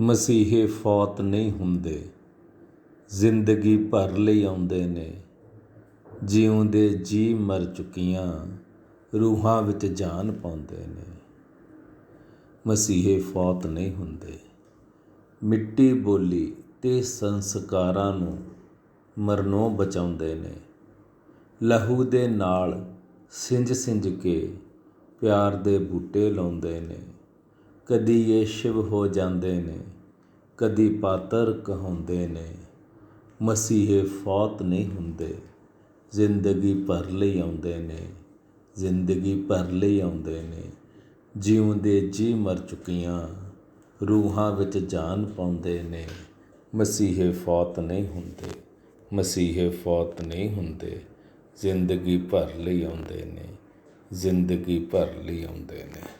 ਮਸੀਹੇ ਫੌਤ ਨਹੀਂ ਹੁੰਦੇ। ਜ਼ਿੰਦਗੀ ਭਰ ਲਈ ਆਉਂਦੇ ਨੇ। ਜਿਉਂਦੇ ਜੀ ਮਰ ਚੁੱਕੀਆਂ, ਰੂਹਾਂ ਵਿੱਚ ਜਾਨ ਪਾਉਂਦੇ ਨੇ। ਮਸੀਹੇ ਫੌਤ ਨਹੀਂ ਹੁੰਦੇ। ਮਿੱਟੀ ਬੋਲੀ ਤੇ ਸੰਸਕਾਰਾਂ ਨੂੰ ਮਰਨੋਂ ਬਚਾਉਂਦੇ ਨੇ। ਲਹੂ ਦੇ ਨਾਲ ਸਿੰਜ ਸਿੰਜ ਕੇ ਪਿਆਰ ਦੇ ਬੂਟੇ ਲਾਉਂਦੇ ਨੇ। ਕਦੀ ਇਹ ਸ਼ਿਵ ਹੋ ਜਾਂਦੇ ਨੇ, ਕਦੀ ਪਾਤਰ ਕਹਾਉਂਦੇ ਨੇ, ਮਸੀਹੇ ਫੌਤ ਨਹੀਂ ਹੁੰਦੇ, ਜ਼ਿੰਦਗੀ ਭਰ ਲਈ ਆਉਂਦੇ ਨੇ, ਜ਼ਿੰਦਗੀ ਭਰ ਲਈ ਆਉਂਦੇ ਨੇ, ਜਿਉਂਦੇ ਜੀ ਮਰ ਚੁੱਕੀਆਂ, ਰੂਹਾਂ ਵਿੱਚ ਜਾਨ ਪਾਉਂਦੇ ਨੇ, ਮਸੀਹੇ ਫੌਤ ਨਹੀਂ ਹੁੰਦੇ, ਮਸੀਹੇ ਫੌਤ ਨਹੀਂ ਹੁੰਦੇ, ਜ਼ਿੰਦਗੀ ਭਰ ਲਈ ਆਉਂਦੇ ਨੇ, ਜ਼ਿੰਦਗੀ ਭਰ ਲਈ ਆਉਂਦੇ ਨੇ।